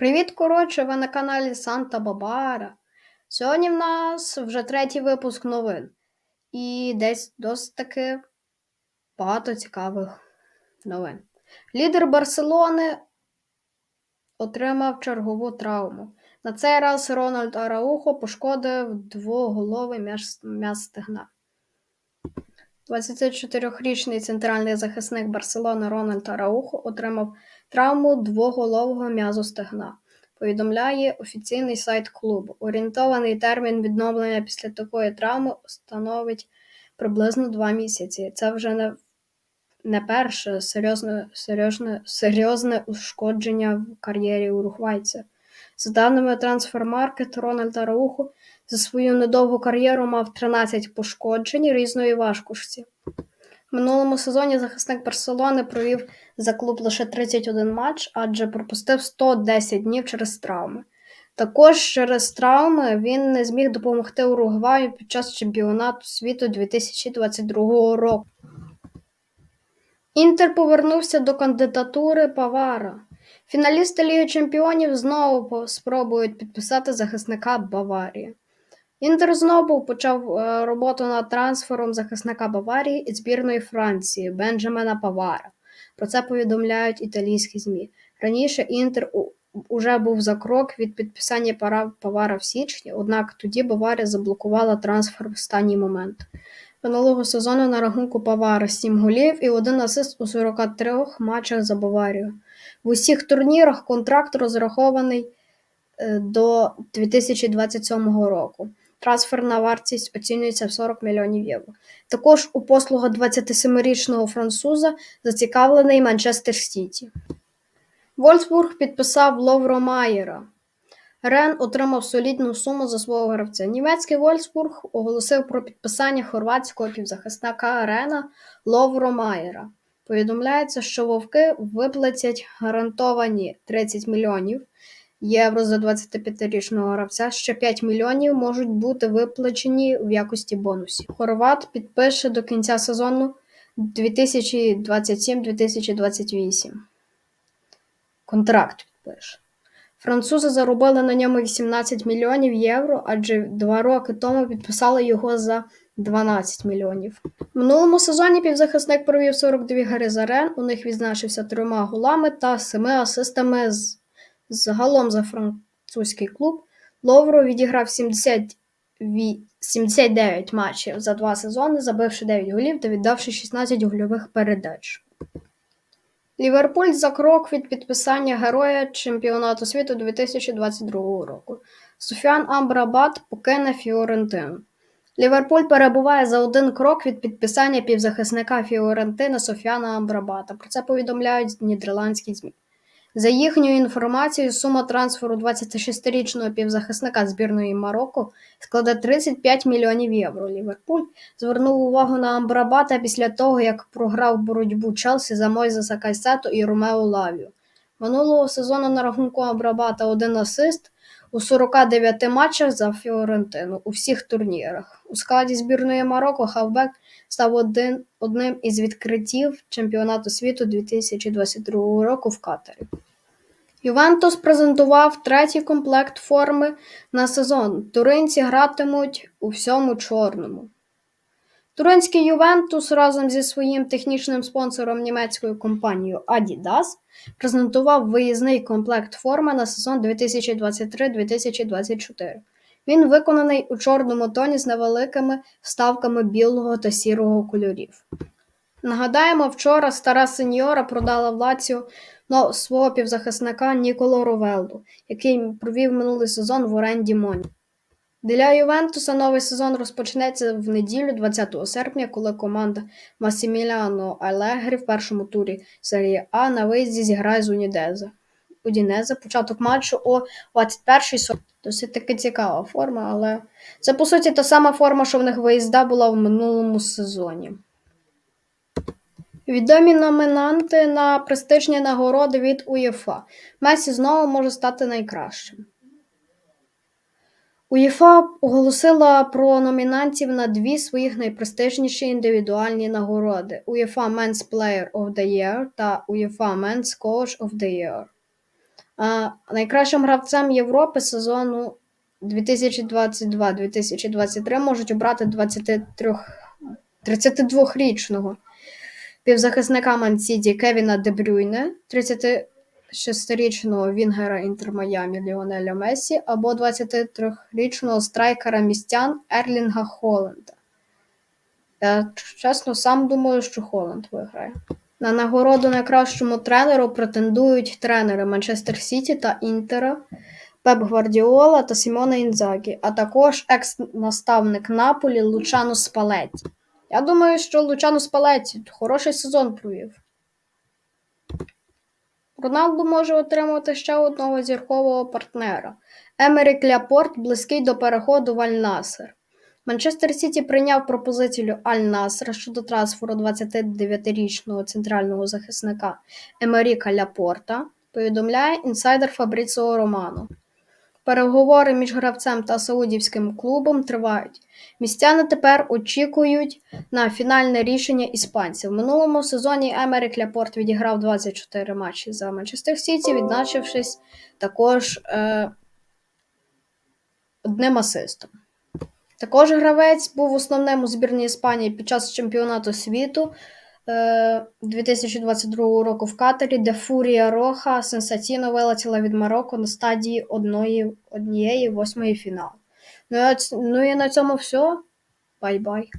Привіт, коротше, ви на каналі Санта Бабара. Сьогодні в нас вже третій випуск новин. І десь досить таки багато цікавих новин. Лідер Барселони отримав чергову травму. На цей раз Рональд Араухо пошкодив двоголовий м'яз стегна. 24-річний центральний захисник Барселони Рональд Араухо отримав травму двоголового м'язу стегна. Повідомляє офіційний сайт клубу. Орієнтований термін відновлення після такої травми становить приблизно два місяці. Це вже не, не перше серйозне, серйозне, серйозне ушкодження в кар'єрі уругвайця. За даними Transfermarkt, Рональд Араухо за свою недовгу кар'єру мав 13 пошкоджень різної важкості. Минулому сезоні захисник Барселони провів за клуб лише 31 матч, адже пропустив 110 днів через травми. Також через травми він не зміг допомогти Уругваю під час чемпіонату світу 2022 року. Інтер повернувся до кандидатури Павара. Фіналісти Ліги Чемпіонів знову спробують підписати захисника Баварії. Інтер знову почав е, роботу над трансфером захисника Баварії і збірної Франції Бенджамена Павара. Про це повідомляють італійські ЗМІ. Раніше Інтер уже був за крок від підписання Павара в січні, однак тоді Баварія заблокувала трансфер в останній момент. Минулого сезону на рахунку Павара 7 голів і один асист у 43 матчах за Баварію. В усіх турнірах контракт розрахований е, до 2027 року. Трансферна вартість оцінюється в 40 мільйонів євро. Також у послуга 27-річного француза зацікавлений Манчестер Сіті. Вольсбург підписав Ловро Майєра. Рен отримав солідну суму за свого гравця. Німецький Вольсбург оголосив про підписання хорватського півзахисника Рена Ловро Майєра. Повідомляється, що вовки виплатять гарантовані 30 мільйонів євро за 25-річного гравця. Ще 5 мільйонів можуть бути виплачені в якості бонусів. Хорват підпише до кінця сезону 2027-2028. Контракт підпише. Французи заробили на ньому 18 мільйонів євро, адже два роки тому підписали його за 12 мільйонів. В минулому сезоні півзахисник провів 42 гри за Рен, у них відзначився трьома голами та семи асистами з Загалом за французький клуб Ловро відіграв 70, 79 матчів за два сезони, забивши 9 голів та віддавши 16 гольових передач. Ліверпуль за крок від підписання героя чемпіонату світу 2022 року. Суфіан Амбрабат покине Фіорентину. Ліверпуль перебуває за один крок від підписання півзахисника Фіорентини Софіана Амбрабата. Про це повідомляють нідерландські ЗМІ. За їхньою інформацією, сума трансферу 26-річного півзахисника збірної Марокко складе 35 мільйонів євро. Ліверпуль звернув увагу на Амбрабата після того, як програв боротьбу Челсі за Мойзеса Кайсату і Ромео Лавію. Минулого сезону на рахунку Амбрабата один асист у 49 матчах за Фіорентину у всіх турнірах. У складі збірної Марокко хавбек став один, одним із відкриттів чемпіонату світу 2022 року в Катарі. Ювентус презентував третій комплект форми на сезон. Туринці гратимуть у всьому чорному. Туринський Ювентус разом зі своїм технічним спонсором німецькою компанією Adidas презентував виїзний комплект форми на сезон 2023-2024. Він виконаний у чорному тоні з невеликими вставками білого та сірого кольорів. Нагадаємо, вчора стара сеньора продала в свого півзахисника Ніколо Ровелду, який провів минулий сезон в оренді Моні. Для Ювентуса новий сезон розпочнеться в неділю, 20 серпня, коли команда Масіміліано Алегрі в першому турі серії А на виїзді зіграє з Унідезе. Удінезе. Початок матчу о 21.40. Досить таки цікава форма, але це по суті та сама форма, що в них виїзда була в минулому сезоні. Відомі номінанти на престижні нагороди від УЄФА. Месі знову може стати найкращим. УЄФА оголосила про номінантів на дві своїх найпрестижніші індивідуальні нагороди: УЄФА Men's Player of the Year та УЄФА Men's Coach of the Year. А найкращим гравцем Європи сезону 2022-2023 можуть обрати 23 32-річного півзахисника Мансіді Кевіна Дебрюйне, 36-річного Вінгера Інтер Майамі Ліонеля Месі або 23-річного страйкера містян Ерлінга Холланда. Я чесно сам думаю, що Холланд виграє. На нагороду найкращому тренеру претендують тренери Манчестер Сіті та Інтера, Пеп Гвардіола та Сімона Інзагі, а також екс-наставник Наполі Лучано Спалетті. Я думаю, що Лучано Спалетті хороший сезон провів. Роналду може отримати ще одного зіркового партнера. Емерік Ляпорт близький до переходу в Аль-Насер. Манчестер Сіті прийняв пропозицію Аль-Насра щодо трансферу 29-річного центрального захисника Емеріка Ляпорта, повідомляє інсайдер Фабріціо Романо. Переговори між гравцем та саудівським клубом тривають. Містяни тепер очікують на фінальне рішення іспанців. В минулому сезоні Емерік Ляпорт відіграв 24 матчі за Манчестер Сіті, відзначившись також е, одним асистом. Також гравець був основним у збірній Іспанії під час чемпіонату світу 2022 року в Катарі, де Фурія Роха сенсаційно вилетіла від Марокко на стадії одної, однієї восьмої фіналу. Ну, ну і на цьому все. Бай-бай.